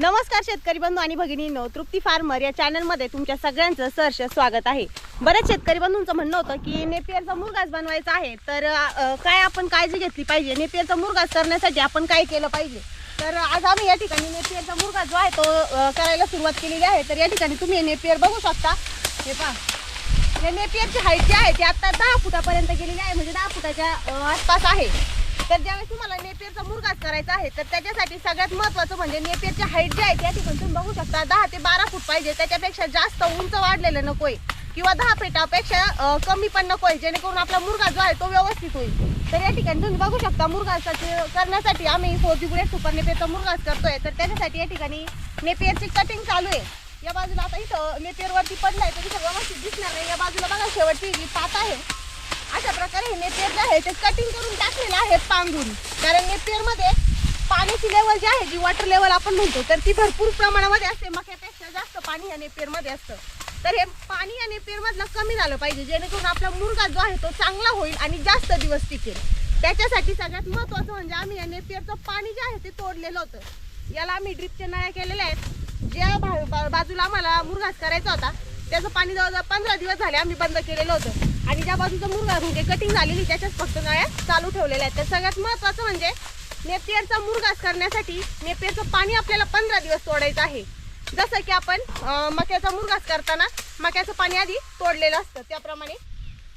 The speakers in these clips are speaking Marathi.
नमस्कार शेतकरी बंधू आणि भगिनींनो तृप्ती फार्मर या चॅनलमध्ये तुमच्या सगळ्यांचं सहर्ष स्वागत आहे. बऱ्याच शेतकरी बंधूंचं म्हणणं होतं की नेपियरचा मुरगास बनवायचा आहे तर काय आपण काळजी घेतली पाहिजे? नेपियरचा मुरगास करण्यासाठी आपण काय केलं पाहिजे? तर आज आम्ही या ठिकाणी नेपियरचा मुरगास जो आहे तो करायला सुरुवात केलेली आहे. तर या ठिकाणी तुम्ही नेपियर बघू शकता. हे पहा. हे नेपियरची हाईट जी आहे ती आता दहा फुटापर्यंत गेलेली आहे म्हणजे दहा फुटाच्या आसपास आहे. तर ज्यावेळेस तुम्हाला नेपियरचा मुरगाच करायचा आहे तर त्याच्यासाठी सगळ्यात महत्त्वाचं म्हणजे नेपियरची हाईट जी आहे त्या ठिकाणी तुम्ही बघू शकता. दहा ते बारा फूट पाहिजे त्याच्यापेक्षा जास्त उंच वाढलेलं नकोय. किंवा दहा फीटापेक्षा कमी पण नकोय जेणेकरून आपला मुरगा जो आहे तो व्यवस्थित होईल. तर या ठिकाणी तुम्ही बघू शकता मुरगासाची करण्यासाठी आम्ही हो फोर्टी बुलेट सुपर नेपियरचा मुरगाच करतोय. तर त्याच्यासाठी या ठिकाणी नेपियरची कटिंग चालू आहे. या बाजूला आता इथं नेपियरवरती पडलाय तर इथं व्यवस्थित दिसणार नाही. या बाजूला बघा शेवटची जी पात आहे अशा प्रकारे हे नेपियर जे आहे ते कटिंग करून टाकलेलं आहे पांगून कारण नेपियरमध्ये पाण्याची लेवल जी आहे जी वॉटर लेवल आपण म्हणतो तर ती भरपूर प्रमाणामध्ये असते. मक्यापेक्षा जास्त पाणी या नेपियरमध्ये असतं. तर हे पाणी या नेपियरमधलं कमी झालं पाहिजे जेणेकरून आपला मुर्गा जो आहे तो चांगला होईल आणि जास्त दिवस टिकेल. त्याच्यासाठी सगळ्यात महत्त्वाचं म्हणजे आम्ही या नेपियरचं पाणी जे आहे ते तोडलेलं होतं. याला आम्ही ड्रिपच्या नळ्या केलेल्या आहेत. ज्या भा- बा- बाजूला आम्हाला मुरघास करायचा होता त्याचं पाणी जवळजवळ पंधरा दिवस झाले आम्ही बंद केलेलं होतं. आणि ज्या बाजूचा मुरगा म्हणजे कटिंग झालेली त्याच्याच फक्त नळ्या चालू ठेवलेल्या आहेत. तर सगळ्यात महत्वाचं म्हणजे नेपियरचा मुरगास करण्यासाठी नेपियरचं पाणी आपल्याला पंधरा दिवस तोडायचं आहे. जसं की आपण मक्याचा मुरगास करताना मक्याचं पाणी आधी तोडलेलं असतं. त्याप्रमाणे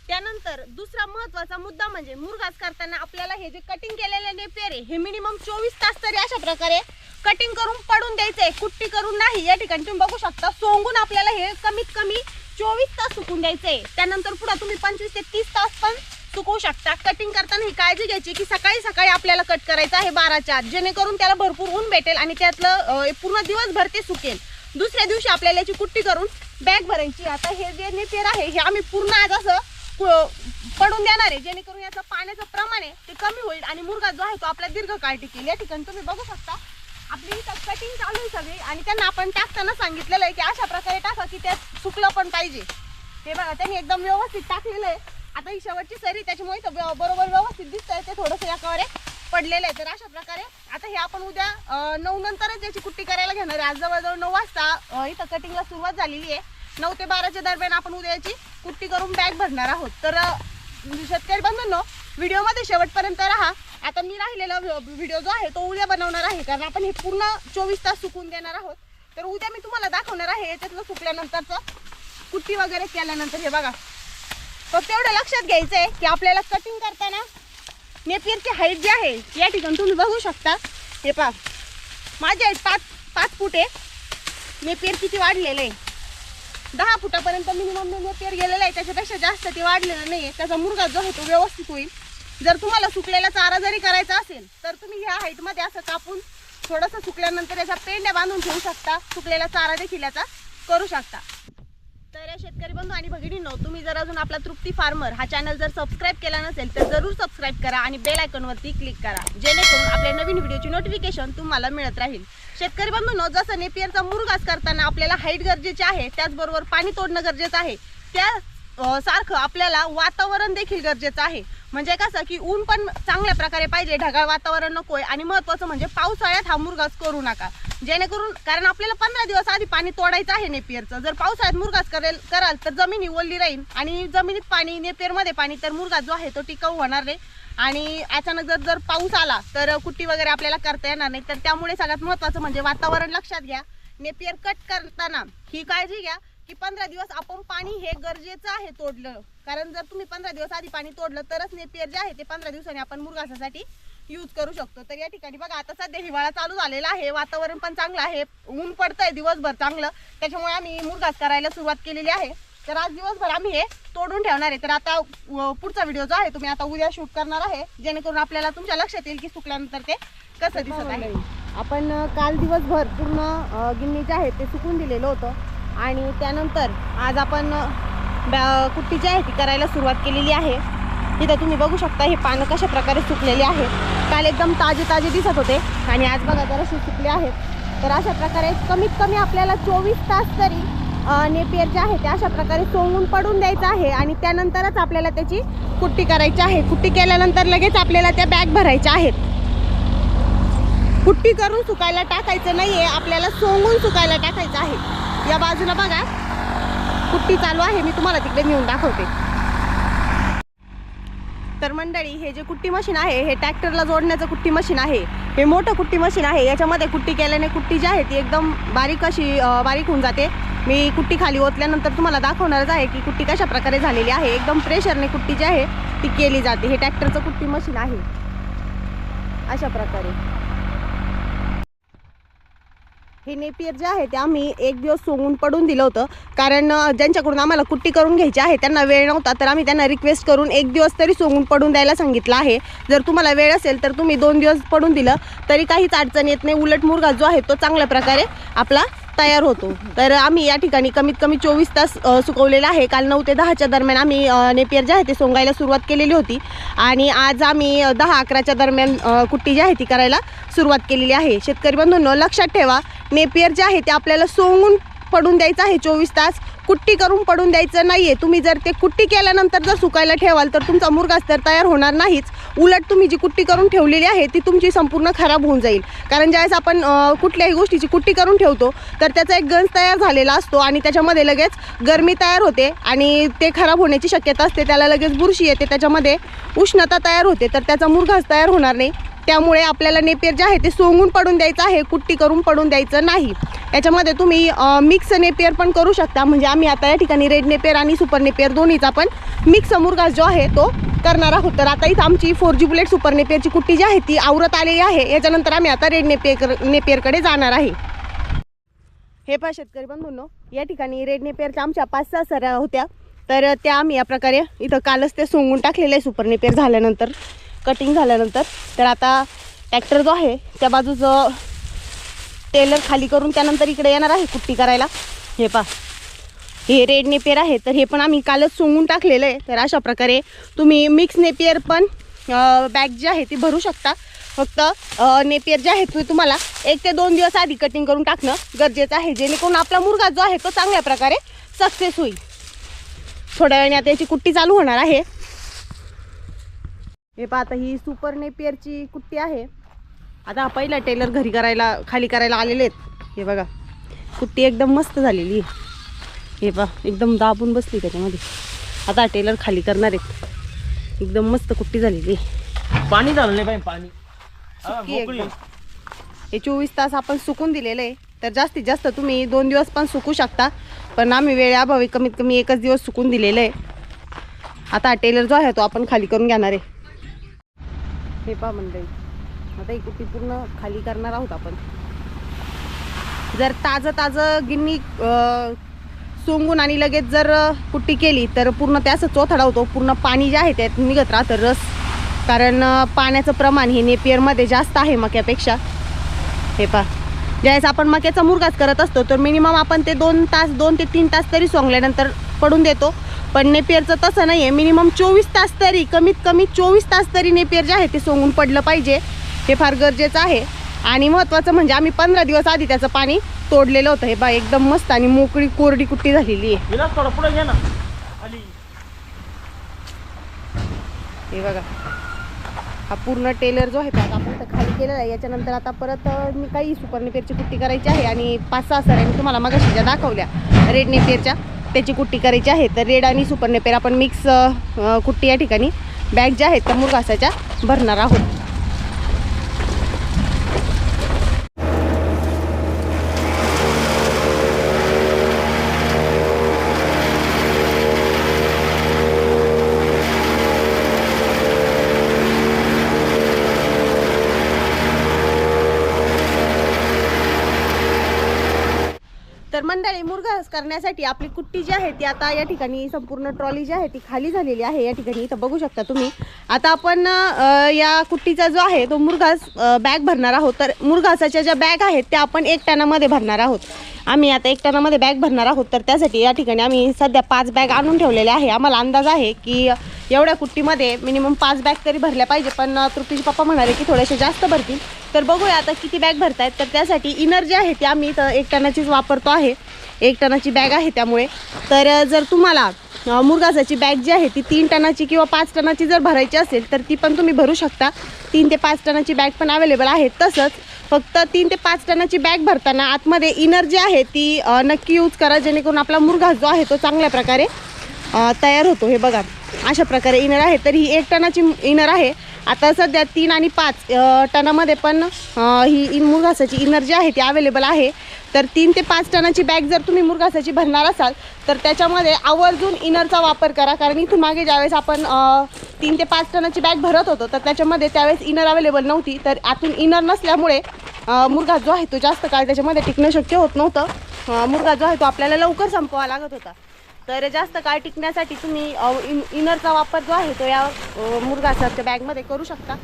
त्यानंतर दुसरा महत्त्वाचा मुद्दा म्हणजे मुरगास करताना आपल्याला हे जे कटिंग केलेले नेपियर आहे हे मिनिमम चोवीस तास तरी अशा प्रकारे कटिंग करून पडून द्यायचंय. कुट्टी करून नाही. या ठिकाणी तुम्ही बघू शकता सोंगून आपल्याला हे कमीत कमी चोवीस तास सुकून द्यायचे. त्यानंतर पुढे तुम्ही पंचवीस ते तीस तास पण सुकवू शकता. कटिंग करताना ही काळजी घ्यायची की सकाळी सकाळी आपल्याला कट करायचं आहे बाराच्या आत. जेणेकरून त्याला भरपूर ऊन भेटेल आणि त्यातलं पूर्ण दिवसभर ते सुकेल. दुसऱ्या दिवशी आपल्याला याची कुट्टी करून बॅग भरायची. आता हे जे नेपियर आहे हे आम्ही पूर्ण आज असं पडून देणार आहे. जेणेकरून याचं पाण्याचं प्रमाण आहे ते कमी होईल आणि मुर्गा जो आहे तो आपला दीर्घकाळ टिकेल. या ठिकाणी तुम्ही बघू शकता आपली इथं कटिंग चालू आहे सगळी आणि त्यांना आपण टाकताना सांगितलेलं आहे की अशा प्रकारे टाका की त्यात सुकलं पण पाहिजे. ते बघा त्यांनी एकदम व्यवस्थित टाकलेलं आहे. आता ही शेवटची सरी त्याच्यामुळे बरोबर व्यवस्थित दिसतंय ते थोडंसं याच्यावर पडलेलं आहे. तर अशा प्रकारे आता हे आपण उद्या नऊ नंतरच याची कुट्टी करायला घेणार आहे. आज जवळजवळ नऊ वाजता इथं कटिंगला सुरुवात झालेली आहे. नऊ ते बाराच्या दरम्यान आपण उद्या याची कुट्टी करून बॅग भरणार आहोत. तर शेतकरी बंधूंनो व्हिडिओमध्ये शेवटपर्यंत राहा. आता मी राहिलेला व्हिडिओ जो आहे तो उद्या बनवणार आहे कारण आपण हे पूर्ण चोवीस तास सुकून देणार आहोत. तर उद्या मी तुम्हाला दाखवणार आहे याच्यातलं सुकल्यानंतरचं. कुट्टी वगैरे केल्यानंतर हे बघा. फक्त एवढं लक्षात घ्यायचं आहे की आपल्याला कटिंग करताना नेपियरची हाईट जी आहे या ठिकाणी तुम्ही बघू शकता. हे पहा. माझी हाईट पाच पाच फुटे आहे. नेपियर किती वाढलेलं आहे? दहा फुटापर्यंत मिनिमम नेपियर गेलेलं आहे. त्याच्यापेक्षा जास्त ते वाढलेलं नाही आहे त्याचा मुलगा जो आहे तो व्यवस्थित होईल. जर तुम्हाला सुकलेला चारा जरी करायचा असेल तर तुम्ही ह्या हाईटमध्ये असं कापून थोडंसं सुकल्यानंतर याच्या पेंड्या बांधून ठेवू शकता. सुकलेला चारा देखील याचा करू शकता. तर या शेतकरी बंधू आणि भगिनींनो तुम्ही जर अजून आपला तृप्ती फार्मर हा चॅनल जर सबस्क्राईब केला नसेल तर जरूर सबस्क्राईब करा आणि बेल आयकॉनवरती क्लिक करा. जेणेकरून आपल्या नवीन व्हिडिओची नोटिफिकेशन तुम्हाला मिळत राहील. शेतकरी बंधूंनो जसं नेपियरचा मुरगास करताना आपल्याला हाईट गरजेची आहे त्याचबरोबर पाणी तोडणं गरजेचं आहे त्या सारखं आपल्याला वातावरण देखील गरजेचं आहे. म्हणजे कसं की ऊन पण चांगल्या प्रकारे पाहिजे ढगाळ वातावरण नकोय. आणि महत्वाचं म्हणजे पावसाळ्यात हा मुरगास करू नका. जेणेकरून कारण आपल्याला पंधरा दिवस आधी पाणी तोडायचं आहे नेपियरचं. जर पावसाळ्यात मुरगास करेल कराल तर जमीन ओलली राहील. आणि जमिनीत पाणी नेपियरमध्ये पाणी तर मुरगास जो आहे तो टिकाऊ होणार नाही. आणि अचानक जर जर पाऊस आला तर कुट्टी वगैरे आपल्याला करता येणार नाही. तर त्यामुळे सगळ्यात महत्वाचं म्हणजे वातावरण लक्षात घ्या. नेपियर कट करताना ही काळजी घ्या. की पंधरा दिवस आपण पाणी हे गरजेचं आहे तोडलं. कारण जर तुम्ही पंधरा दिवस आधी पाणी तोडलं तरच नेपियर जे आहे ते पंधरा दिवसांनी आपण मुरगासासाठी यूज करू शकतो. तर या ठिकाणी बघा आता सध्या हिवाळा चालू झालेला आहे वातावरण पण चांगलं आहे ऊन पडतंय दिवसभर चांगलं. त्याच्यामुळे आम्ही मुरगास करायला सुरुवात केलेली आहे. तर आज दिवसभर आम्ही हे तोडून ठेवणार आहे. तर आता पुढचा व्हिडिओ जो आहे तुम्ही आता उद्या शूट करणार आहे. जेणेकरून आपल्याला तुमच्या लक्षात येईल की सुकल्यानंतर ते कसं दिसत आहे. आपण काल दिवसभर पूर्ण गिन्नी जे आहे ते सुकून दिलेलं होतं. आणि त्यानंतर आज आपण बॅ- कुट्टी जी आहे ती करायला सुरुवात केलेली आहे. तिथं तुम्ही बघू शकता हे पानं कशा प्रकारे सुकलेले आहेत काल एकदम ताजे ताजे दिसत होते आणि आज बघा जराशी सुकले आहेत. तर अशा प्रकारे कमीत कमी आपल्याला चोवीस तास तरी नेपियर जे आहे ते अशा प्रकारे सोंगून पडून द्यायचं आहे आणि त्यानंतरच आपल्याला त्याची कुट्टी करायची आहे. कुट्टी केल्यानंतर लगेच आपल्याला त्या बॅग भरायच्या आहेत. कुट्टी करून सुकायला टाकायचं नाहीये आपल्याला सोंगून सुकायला टाकायचं आहे. या बाजूला बघा. कुट्टी चालू आहे मी तुम्हाला तिकडे नेऊन दाखवते. तर मंडळी हे जे कुट्टी मशीन आहे हे ट्रॅक्टरला जोडण्याचं कुट्टी मशीन आहे. हे मोठं कुट्टी मशीन आहे. याच्यामध्ये कुट्टी केल्याने कुट्टी जी आहे ती एकदम बारीक अशी बारीक होऊन जाते. मी कुट्टी खाली ओतल्यानंतर तुम्हाला दाखवणारच आहे की कुट्टी कशा प्रकारे झालेली आहे. एकदम प्रेशरने कुट्टी जी आहे ती केली जाते. हे ट्रॅक्टरचं कुट्टी मशीन आहे. अशा प्रकारे. हे नेपियर जे आहे ते आम्ही एक दिवस सोंगून पडून दिलं होतं. कारण ज्यांच्याकडून आम्हाला कुट्टी करून घ्यायची आहे त्यांना वेळ नव्हता. तर आम्ही त्यांना रिक्वेस्ट करून एक दिवस तरी सोंगून पडून द्यायला सांगितलं आहे. जर तुम्हाला वेळ असेल तर तुम्ही दोन दिवस पडून दिलं. तरी काहीच अडचण येत नाही. उलट मुरगा जो आहे तो चांगल्या प्रकारे आपला तयार होतो. तर आम्ही या ठिकाणी कमीत कमी चोवीस तास सुकवलेला आहे. काल नऊ ते दहाच्या दरम्यान आम्ही नेपियर जे आहे ते सोंगायला सुरुवात केलेली होती. आणि आज आम्ही दहा अकराच्या दरम्यान कुट्टी जी आहे ती करायला सुरुवात केलेली आहे. शेतकरी बंधूंनो लक्षात ठेवा नेपियर जे आहे ते आपल्याला सोंगून पडून द्यायचं आहे चोवीस तास. कुट्टी करून पडून द्यायचं नाही आहे तुम्ही जर ते कुट्टी केल्यानंतर जर सुकायला ठेवाल तर तुमचा मुरगास तर तयार होणार नाहीच. उलट तुम्ही जी कुट्टी करून ठेवलेली आहे ती तुमची संपूर्ण खराब होऊन जाईल. कारण ज्यावेळेस आपण कुठल्याही गोष्टीची कुट्टी करून ठेवतो तर त्याचा एक गंज तयार झालेला असतो आणि त्याच्यामध्ये लगेच गरमी तयार होते आणि ते खराब होण्याची शक्यता असते. त्याला लगेच बुरशी येते. त्याच्यामध्ये उष्णता तयार होते. तर त्याचा मुरघास तयार होणार नाही. त्यामुळे आपल्याला नेपियर जे आहे ते सोंगून पडून द्यायचं आहे कुट्टी करून पडून द्यायचं नाही. याच्यामध्ये तुम्ही मिक्स नेपियर पण करू शकता. म्हणजे आम्ही आता या ठिकाणी रेड नेपियर आणि सुपर नेपियर दोन्हीचा पण मिक्स मुरघास जो आहे तो करणार आहोत. तर आता इथं आमची फोर जी बुलेट सुपर नेपियरची कुट्टी जी आहे ती आवरत आलेली आहे. याच्यानंतर आम्ही आता रेड नेपियर नेपियरकडे जाणार आहे. हे पहा शेतकरी बंधूंनो या ठिकाणी रेड नेपियरच्या आमच्या पाच सहा सऱ्या होत्या. तर त्या आम्ही या प्रकारे इथं कालच ते सोंगून टाकलेलं आहे सुपर नेपियर झाल्यानंतर. कटिंग झाल्यानंतर तर आता ट्रॅक्टर जो आहे त्या बाजूचं टेलर खाली करून त्यानंतर इकडे येणार आहे कुट्टी करायला. हे पहा. हे रेड नेपियर आहे तर हे पण आम्ही कालच सोंगून टाकलेलं आहे. तर अशा प्रकारे तुम्ही मिक्स नेपियर पण बॅग जी आहे ती भरू शकता. फक्त नेपियर जे आहे ते तुम्हाला एक ते दोन दिवस आधी कटिंग करून टाकणं गरजेचं आहे. जेणेकरून आपला मुलगा जो आहे तो चांगल्या प्रकारे सक्सेस होईल. थोड्या वेळाने आता याची कुट्टी चालू होणार आहे. हे पहा आता ही सुपर नेपियरची कुट्टी आहे. आता पहिला टेलर घरी करायला खाली करायला आलेले आहेत. हे बघा कुट्टी एकदम मस्त झालेली आहे. हे पहा एकदम दाबून बसली त्याच्यामध्ये. आता टेलर खाली करणार आहेत. एकदम मस्त कुट्टी झालेली आहे. पाणी झालं नाही पाणी. हा, सुकी मोकळी. एकदम. हे चोवीस तास आपण सुकून दिलेलं आहे. तर जास्तीत जास्त तुम्ही दोन दिवस पण सुकू शकता. पण आम्ही वेळेअभावी कमीत कमी एकच दिवस सुकून दिलेलं आहे. आता टेलर जो आहे तो आपण खाली करून घेणार आहे. हे पहा मंडळी. आता ही कुट्टी पूर्ण खाली करणार आहोत आपण. जर ताजं ताजं गिन्नी सोंगून आणि लगेच जर कुट्टी केली तर पूर्ण ते चोथडा होतो. पूर्ण पाणी जे आहे त्यात निघत राहतं रस. कारण पाण्याचं प्रमाण हे नेपियरमध्ये जास्त आहे मक्यापेक्षा. हे पहा. ज्यावेळेस आपण मक्याचा मुरगाच करत असतो तर मिनिमम आपण ते दोन तास दोन ते तीन तास तरी सोंगल्यानंतर पडून देतो. पण नेपियरचं तसं नाही आहे मिनिमम चोवीस तास तरी कमीत कमी चोवीस तास तरी नेपियर जे आहे ते सोंगून पडलं पाहिजे. हे फार गरजेचं आहे. आणि महत्त्वाचं म्हणजे आम्ही पंधरा दिवस आधी त्याचं पाणी तोडलेलं होतं. हे बा एकदम मस्त आणि मोकळी कोरडी कुट्टी झालेली आहे. हे बघा. हा पूर्ण टेलर जो आहे तो आता आपण इथं खाली केलेला आहे. याच्यानंतर आता परत मी काही सुपर नेपेरची कुट्टी करायची आहे आणि पाच सहा सऱ्या तुम्हाला ज्या दाखवल्या रेड नेपेरच्या त्याची कुट्टी करायची आहे तर रेड आणि सुपर्णपेर आपण मिक्स कुट्टी या ठिकाणी. बॅग ज्या आहेत त्या मुरघासाच्या भरणार आहोत. मंडळी मुरघास करण्यासाठी आपली कुट्टी जी आहे ती आता या ठिकाणी संपूर्ण ट्रॉली जी आहे ती खाली झालेली आहे. या ठिकाणी इथं बघू शकता तुम्ही. आता आपण या कुट्टीचा जो आहे तो मुरघास बॅग भरणार आहोत. तर मुरघासाच्या ज्या बॅग आहेत त्या आपण एक टनामध्ये भरणार आहोत. आम्ही आता एक टनामध्ये बॅग भरणार आहोत. तर त्यासाठी या ठिकाणी आम्ही सध्या पाच बॅग आणून ठेवलेल्या आहे. आम्हाला अंदाज आहे की एवढ्या कुट्टीमध्ये मिनिमम पाच बॅग तरी भरल्या पाहिजे. पण अ, तृप्तीचे पप्पा म्हणाले की थोडेसे जास्त भरतील. तर बघूया आता किती बॅग भरतायत. तर त्यासाठी इनर जी आहे ती आम्ही तर एक टनाचीच वापरतो आहे. एक टनाची बॅग आहे त्यामुळे. तर जर तुम्हाला मुरगासाची बॅग जी आहे ती तीन टनाची किंवा पाच टनाची जर भरायची असेल तर ती पण तुम्ही भरू शकता. तीन ते पाच टनाची बॅग पण अवेलेबल आहे. तसंच फक्त तीन ते पाच टनाची बॅग भरताना आतमध्ये इनर जी आहे ती नक्की यूज करा जेणेकरून आपला मुरघास जो आहे तो चांगल्या प्रकारे तयार होतो. हे बघा. अशा प्रकारे इनर आहे. तर ही एक टनाची इनर आहे. आता सध्या तीन आणि पाच टनामध्ये पण ही इन मुरघासाची इनर जी आहे ती अवेलेबल आहे. तर तीन ते पाच टनाची बॅग जर तुम्ही मुरघासाची भरणार असाल तर त्याच्यामध्ये आवर्जून इनरचा वापर करा. कारण इथून मागे ज्यावेळेस आपण तीन ते पाच टनाची बॅग भरत होतो तर त्याच्यामध्ये त्यावेळेस इनर अवेलेबल नव्हती. तर आतून इनर नसल्यामुळे अ, मुरघास जो आहे तो जास्त काळ त्याच्यामध्ये टिकणं शक्य होत नव्हतं. अ, मुरघास जो आहे तो आपल्याला लवकर संपवावा लागत होता. तर जास्त काळ टिकण्यासाठी तुम्ही इन इनरचा वापर जो आहे तो या अ, बॅगमध्ये करू शकता.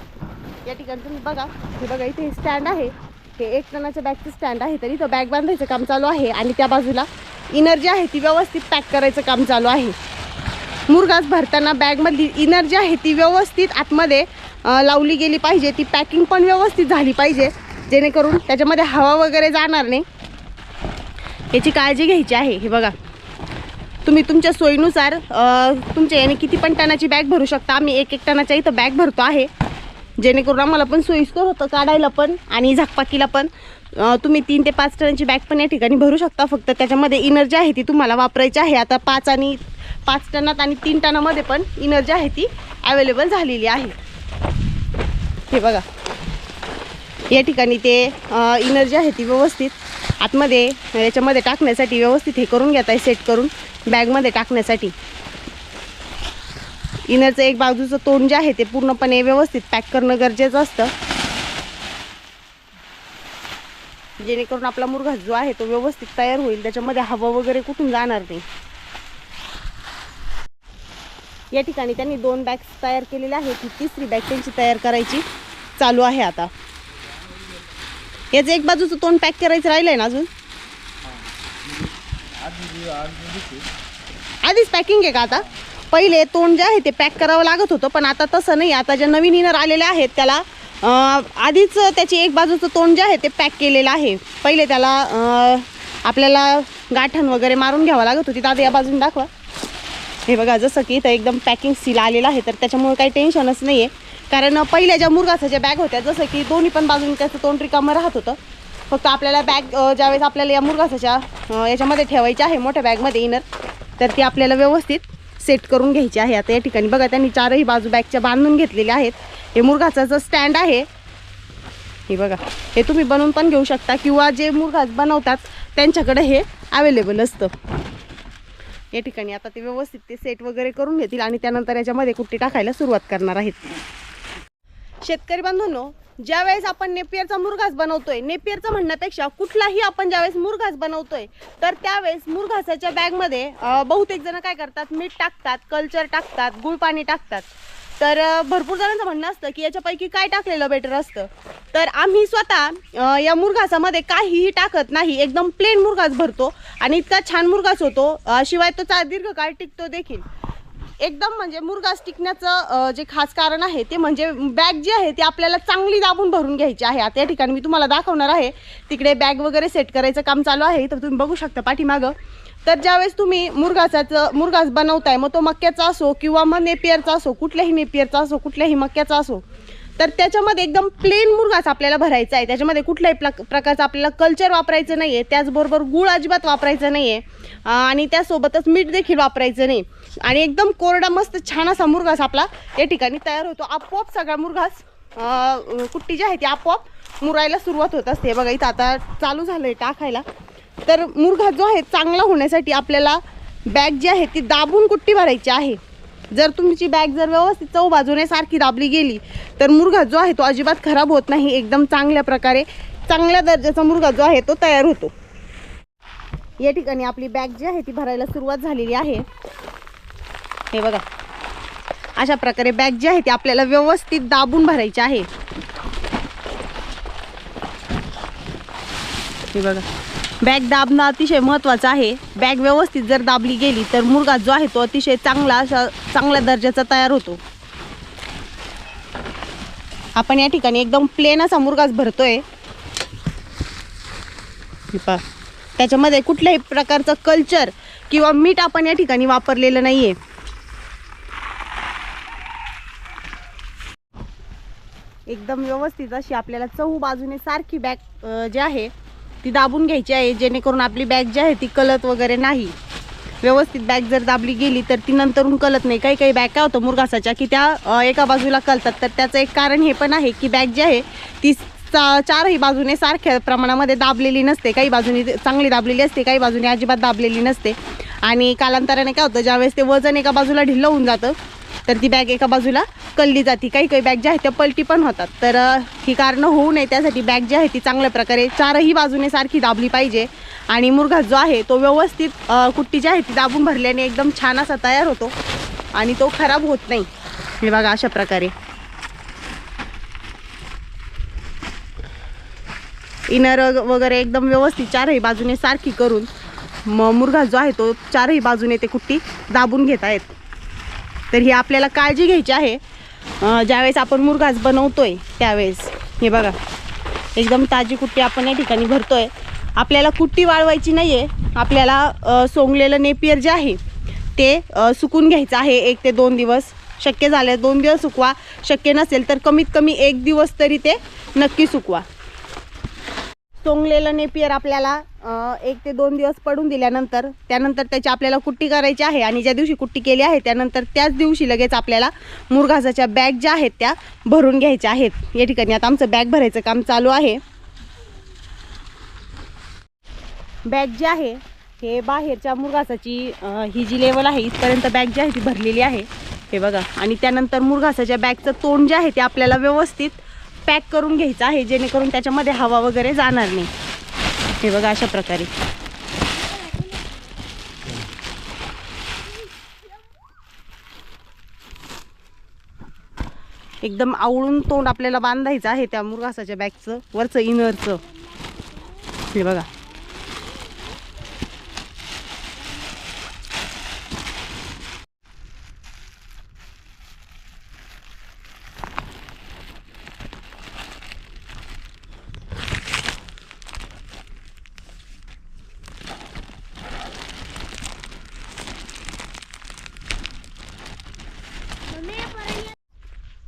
या ठिकाणी तुम्ही बघा हे बघा इथे स्टँड आहे. हे एक टनाच्या बॅगचं स्टँड आहे तर इथं बॅग बांधायचं काम चालू आहे आणि त्या बाजूला इनर जी आहे ती व्यवस्थित पॅक करायचं काम चालू आहे. मुरघास भरताना बॅगमधली इनर जी आहे ती व्यवस्थित आतमध्ये लावली गेली पाहिजे. ती पॅकिंग पण व्यवस्थित झाली पाहिजे जेणेकरून त्याच्यामध्ये हवा वगैरे जाणार नाही. याची काळजी घ्यायची आहे हे बघा. तुम्ही तुमच्या सोयीनुसार तुमच्या याने किती पण टनाची बॅग भरू शकता. आम्ही एक एक टनाच्या इथं बॅग भरतो आहे. जेणेकरून आम्हाला पण सोयीस्कर होतं काढायला पण आणि झाकपाकीला पण. तुम्ही तीन ते पाच टनाची बॅग पण या ठिकाणी भरू शकता. फक्त त्याच्यामध्ये इनर जी आहे ती तुम्हाला वापरायची आहे. आता पाच आणि पाच टनात आणि तीन टनामध्ये पण इनर जी आहे ती अवेलेबल झालेली आहे. हे बघा. या ठिकाणी ते इनर जी आहे ती व्यवस्थित आतमध्ये याच्यामध्ये टाकण्यासाठी व्यवस्थित हे करून घेत आहे सेट करून बॅगमध्ये टाकण्यासाठी. इनरचं एक बाजूचं तोंड जे आहे ते पूर्णपणे व्यवस्थित पॅक करणं गरजेचं असतं. जेणेकरून आपला मुरघास जो आहे तो व्यवस्थित तयार होईल त्याच्यामध्ये हवा वगैरे कुठून जाणार नाही. या ठिकाणी त्यांनी दोन बॅग्स तयार केलेल्या आहेत. ही तिसरी बॅग त्यांची तयार करायची चालू आहे आता. याचं एक बाजूचं तोंड पॅक करायचं राहिलंय ना अजून? आधीच पॅकिंग आहे का आता? पहिले तोंड जे आहे ते पॅक करावं लागत होतं पण आता तसं नाही. आता ज्या नवीन इनर आलेले आहेत त्याला आधीच त्याची एक बाजूचं तोंड जे आहे ते पॅक केलेलं आहे. पहिले त्याला आपल्याला गाठण वगैरे मारून घ्यावं लागत होती. दादा या बाजून दाखवा. हे बघा जसं की इथं एकदम पॅकिंग सील आलेलं आहे तर त्याच्यामुळे काही टेन्शनच नाही आहे कारण पहिल्या ज्या मुरगासाच्या बॅग होत्या जसं की दोन्ही पण बाजून त्याचं तोंड रिकामं राहत होतं. फक्त आपल्याला बॅग ज्यावेळेस आपल्याला या मुरगासाच्या याच्यामध्ये ठेवायची आहे मोठ्या बॅगमध्ये इनर तर ती आपल्याला व्यवस्थित सेट करून घ्यायची आहे. आता या ठिकाणी बघा त्यांनी चारही बाजू बॅगच्या बांधून घेतलेल्या आहेत. हे मुरघासाचं स्टँड आहे हे बघा हे तुम्ही बनवून पण घेऊ शकता किंवा जे मुरघास बनवतात त्यांच्याकडे हे अवेलेबल असतं. या ठिकाणी आता ते व्यवस्थित ते सेट वगैरे करून घेतील आणि त्यानंतर याच्यामध्ये कुट्टी टाकायला सुरुवात करणार आहेत. शेतकरी बंधूंनो ज्यावेळेस आपण नेपियरचा मुरघास बनवतोय नेपियरचं म्हणण्यापेक्षा कुठलाही आपण ज्यावेळेस मुरघास बनवतोय तर त्यावेळेस मुरघासाच्या बॅगमध्ये बहुतेक जण काय करतात मीठ टाकतात कल्चर टाकतात गुळ पाणी टाकतात. तर भरपूर जणांचं म्हणणं असतं की याच्यापैकी काय टाकलेलं बेटर असतं? तर आम्ही स्वतः या मुरघासामध्ये काहीही टाकत नाही एकदम प्लेन मुरघास भरतो आणि इतका छान मुरघास होतो. शिवाय तो चा दीर्घकाळ टिकतो देखील. एकदम म्हणजे मुरगास टिकण्याचं जे खास कारण आहे ते म्हणजे बॅग जी आहे ती आपल्याला चांगली दाबून भरून घ्यायची आहे. आता या ठिकाणी मी तुम्हाला दाखवणार आहे. तिकडे बॅग वगैरे सेट करायचं काम चालू आहे. तर तुम्ही बघू शकता पाठीमागं. तर ज्यावेळेस तुम्ही मुरघासाचं मुरगास बनवताय मग तो मक्याचा असो किंवा मग नेपियरचा असो कुठल्याही नेपियरचा असो कुठल्याही मक्याचा असो तर त्याच्यामध्ये एकदम प्लेन मुरगाच आपल्याला भरायचा आहे. त्याच्यामध्ये कुठल्याही प्र प्रकारचं आपल्याला कल्चर वापरायचं नाही आहे त्याचबरोबर गूळ अजिबात वापरायचं नाही आहे आणि त्यासोबतच मीठ देखील वापरायचं नाही. आणि एकदम कोरडा मस्त छान असा मुरघास आपला या ठिकाणी तयार होतो. आपोआप सगळा मुरघास कुट्टी जी आहे ती आपोआप मुरायला सुरुवात होत असते. बघा इथं आता चालू झालं आहे टाकायला तर मुरघास जो आहे चांगला होण्यासाठी आपल्याला बॅग जी आहे ती दाबून कुट्टी भरायची आहे. जर तुमची बॅग जर व्यवस्थित चव बाजूने सारखी दाबली गेली तर मुरघास जो आहे तो अजिबात खराब होत नाही एकदम चांगल्या प्रकारे चांगल्या दर्जाचा मुरघास जो आहे तो तयार होतो. या ठिकाणी आपली बॅग जी आहे ती भरायला सुरुवात झालेली आहे. हे बघा. अशा प्रकारे बॅग जी आहे ती आपल्याला व्यवस्थित दाबून भरायची आहे. हे बघा. बॅग दाबणं अतिशय महत्त्वाचं आहे. बॅग व्यवस्थित जर दाबली गेली तर मुरगा जो आहे तो अतिशय चांगला असा चांगल्या दर्जाचा तयार होतो. आपण या ठिकाणी एकदम प्लेन असा मुरगाच भरतोय. त्याच्यामध्ये कुठल्याही प्रकारचं कल्चर किंवा मीठ आपण या ठिकाणी वापरलेलं नाहीये. एकदम व्यवस्थित अशी आपल्याला चहू बाजूने सारखी बॅग जी आहे ती दाबून घ्यायची आहे जेणेकरून आपली बॅग जी आहे ती कलत वगैरे नाही. व्यवस्थित बॅग जर दाबली गेली तर ती नंतरून कलत नाही. काही काही बॅग काय होतं मुरघासाच्या की त्या एका बाजूला कलतात तर त्याचं एक कारण हे पण आहे की बॅग जी आहे ती चा- चारही बाजूने सारख्या प्रमाणामध्ये दाबलेली नसते. काही बाजूने चांगली दाबलेली असते काही बाजूने अजिबात दाबलेली नसते. आणि कालांतराने काय होतं ज्यावेळेस ते वजन एका बाजूला ढिल्लं होऊन जातं तर ती बॅग एका बाजूला कलली जाते. काही काही बॅग ज्या आहेत त्या पलटी पण होतात. तर ही कारणं होऊ नये. त्यासाठी बॅग जी आहे ती चांगल्या प्रकारे चारही बाजूने सारखी दाबली पाहिजे. आणि मुरघा जो आहे तो व्यवस्थित कुट्टी जी आहे ती दाबून भरल्याने एकदम छान असा तयार होतो. आणि तो खराब होत नाही. हे बघा अशा प्रकारे. इनर वगैरे एकदम व्यवस्थित चारही बाजूने सारखी करून म मुरघास जो आहे तो चारही बाजूने ते कुट्टी दाबून घेत आहेत तर ही आपल्याला काळजी घ्यायची आहे. ज्यावेळेस आपण मुरघास बनवतोय त्यावेळेस. हे बघा. एकदम ताजी कुट्टी आपण या ठिकाणी भरतोय. आपल्याला कुट्टी वाळवायची नाही आहे आपल्याला सोंगलेलं नेपियर जे आहे ते सुकून घ्यायचं आहे एक ते दोन दिवस. शक्य झाले दोन दिवस सुकवा. शक्य नसेल तर कमीत कमी एक दिवस तरी ते नक्की सुकवा. चोंगलेलं नेपियर आपल्याला एक ते दोन दिवस पडून दिल्यानंतर त्यानंतर त्याची आपल्याला कुट्टी करायची आहे आणि ज्या दिवशी कुट्टी केली आहे त्यानंतर त्याच दिवशी लगेच आपल्याला मुरघासाच्या बॅग ज्या आहेत त्या भरून घ्यायच्या आहेत. या ठिकाणी आता आमचं बॅग भरायचं काम चालू आहे. बॅग जी आहे हे बाहेरच्या मुरघासाची ही जी लेवल आहे इथपर्यंत बॅग जी आहे ती भरलेली आहे. हे बघा. आणि त्यानंतर मुरघासाच्या बॅगचं तोंड जे आहे ते आपल्याला व्यवस्थित पॅक करून घ्यायचं आहे जेणेकरून त्याच्यामध्ये हवा वगैरे जाणार नाही. हे बघा अशा प्रकारे. एकदम आवळून तोंड आपल्याला बांधायचं आहे त्या मुरघासाच्या बॅगचं वरचं इनरचं. हे बघा.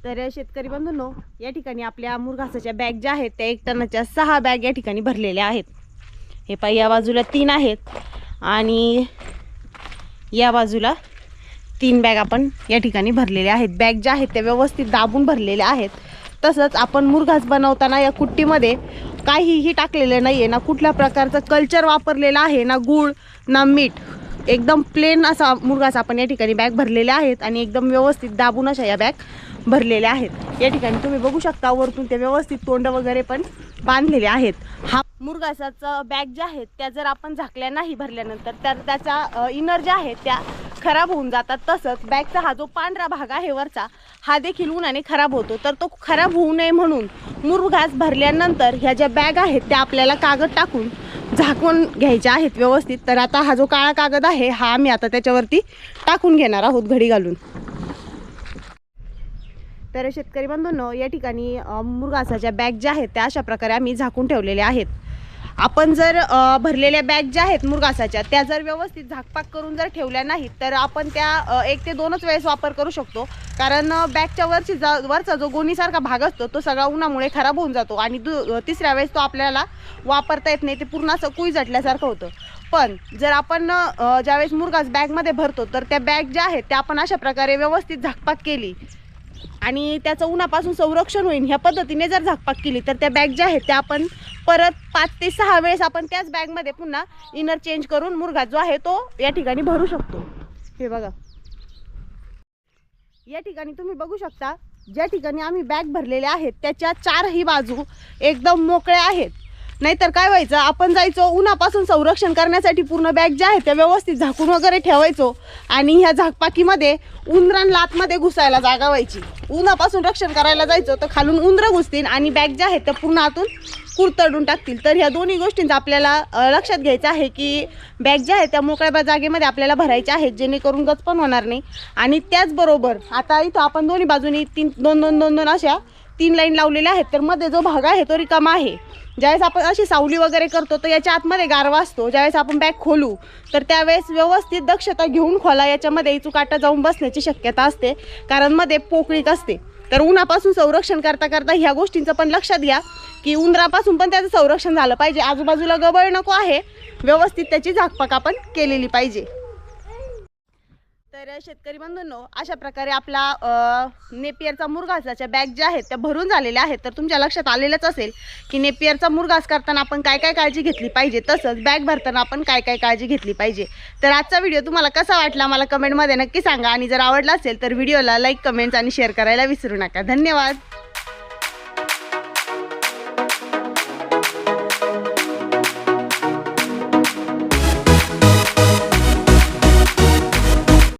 तर शेतकरी बंधूंनो या ठिकाणी आपल्या मुरघासाच्या बॅग ज्या आहेत त्या एक टनाच्या सहा बॅग या ठिकाणी भरलेल्या आहेत. हे पाय या बाजूला तीन आहेत आणि या बाजूला तीन बॅग आपण या ठिकाणी भरलेल्या आहेत. बॅग ज्या आहेत त्या व्यवस्थित दाबून भरलेल्या आहेत. तसंच आपण मुरघास बनवताना या कुट्टीमध्ये काहीही टाकलेलं नाही आहे ना कुठल्या प्रकारचं कल्चर वापरलेलं आहे ना गूळ ना मीठ. एकदम प्लेन असा मुरघास आपण या ठिकाणी बॅग भरलेल्या आहेत आणि एकदम व्यवस्थित दाबून अशा या बॅग भरलेले आहेत. या ठिकाणी तुम्ही बघू शकता वरतून ते व्यवस्थित तोंड वगैरे पण बांधलेले आहेत. हा मुरगासाचं बॅग ज्या आहेत त्या जर आपण झाकल्या नाही भरल्यानंतर तर त्याचा इनर ज्या आहेत त्या खराब होऊन जातात. तसंच बॅगचा हा जो पांढरा भाग आहे वरचा हा देखील उन्हाने खराब होतो. तर तो खराब होऊ नये म्हणून मुरघास भरल्यानंतर ह्या ज्या बॅग आहेत त्या आपल्याला कागद टाकून झाकून घ्यायच्या आहेत व्यवस्थित. तर आता हा जो काळा कागद आहे हा आम्ही आता त्याच्यावरती टाकून घेणार आहोत घडी घालून. तर शेतकरी बांधवांनो या ठिकाणी मुरगासाच्या बॅग ज्या आहेत त्या अशा प्रकारे आम्ही झाकून ठेवलेल्या आहेत. आपण जर भरलेल्या बॅग ज्या आहेत मुरगासाच्या त्या जर व्यवस्थित झाकपाक करून जर ठेवल्या नाहीत तर आपण त्या एक ते दोनच वेळेस वापर करू शकतो. कारण बॅगच्या वरची जा वरचा जो गोणीसारखा भाग असतो तो सगळा उन्हामुळे खराब होऊन जातो आणि दु तिसऱ्या वेळेस तो आपल्याला वापरता येत नाही ते पूर्ण असं कुई जटल्यासारखं होतं. पण जर आपण ज्यावेळेस मुरगास बॅगमध्ये भरतो तर त्या बॅग ज्या आहेत त्या आपण अशा प्रकारे व्यवस्थित झाकपाक केली. आणि त्याचं उन्हापासून संरक्षण होईल ह्या पद्धतीने जर झाकपाक केली तर त्या बॅग ज्या आहेत त्या आपण परत पाच ते सहा वेळेस आपण त्याच बॅगमध्ये पुन्हा इनर चेंज करून मुरघा जो आहे तो या ठिकाणी भरू शकतो. हे बघा. या ठिकाणी तुम्ही बघू शकता ज्या ठिकाणी आम्ही बॅग भरलेल्या आहेत त्याच्या चारही बाजू एकदम मोकळ्या आहेत. नाहीतर काय व्हायचं आपण जायचो उन्हापासून संरक्षण करण्यासाठी पूर्ण बॅग ज्या आहेत त्या व्यवस्थित झाकून वगैरे ठेवायचो आणि ह्या झाकपाकीमध्ये उंदरांना आतमध्ये घुसायला जागा व्हायची. उन्हापासून रक्षण करायला जायचो तर खालून उंदरं घुसतील आणि बॅग ज्या आहेत त्या पूर्ण आतून कुरतडून टाकतील. तर ह्या दोन्ही गोष्टींचा आपल्याला लक्षात घ्यायचं आहे की बॅग ज्या आहेत त्या मोकळ्या जागेमध्ये आपल्याला भरायच्या आहेत जेणेकरून गच पण होणार नाही. आणि त्याचबरोबर आता इथं आपण दोन्ही बाजूनी तीन दोन दोन दोन दोन अशा तीन लाईन लावलेल्या आहेत तर मध्ये जो भाग आहे तो रिकामा आहे. ज्यावेळेस आपण अशी सावली वगैरे करतो तर याच्या आतमध्ये गारवा असतो. ज्यावेळेस आपण बॅग खोलू तर त्यावेळेस व्यवस्थित दक्षता घेऊन खोला. याच्यामध्ये इचूकाटा जाऊन बसण्याची शक्यता असते. कारण मध्ये पोकळीक असते. तर उन्हापासून संरक्षण करता करता ह्या गोष्टींचं पण लक्षात घ्या की उंदरापासून पण त्याचं संरक्षण झालं पाहिजे. आजूबाजूला गबळ नको आहे. व्यवस्थित त्याची झाकपाक आपण केलेली पाहिजे. तर शेतकरी बंधूंनो अशा प्रकारे आपला नेपियरचा मुरघासाच्या बॅग ज्या आहेत त्या भरून झालेल्या आहेत. तर तुमच्या लक्षात आलेलंच असेल की नेपियरचा मुरघास करताना आपण काय काय काळजी घेतली पाहिजे तसंच बॅग भरताना आपण काय काय काळजी घेतली पाहिजे. तर आजचा व्हिडिओ तुम्हाला कसा वाटला मला कमेंटमध्ये नक्की सांगा. आणि जर आवडला असेल तर व्हिडिओला लाईक कमेंट्स आणि शेअर करायला विसरू नका. धन्यवाद!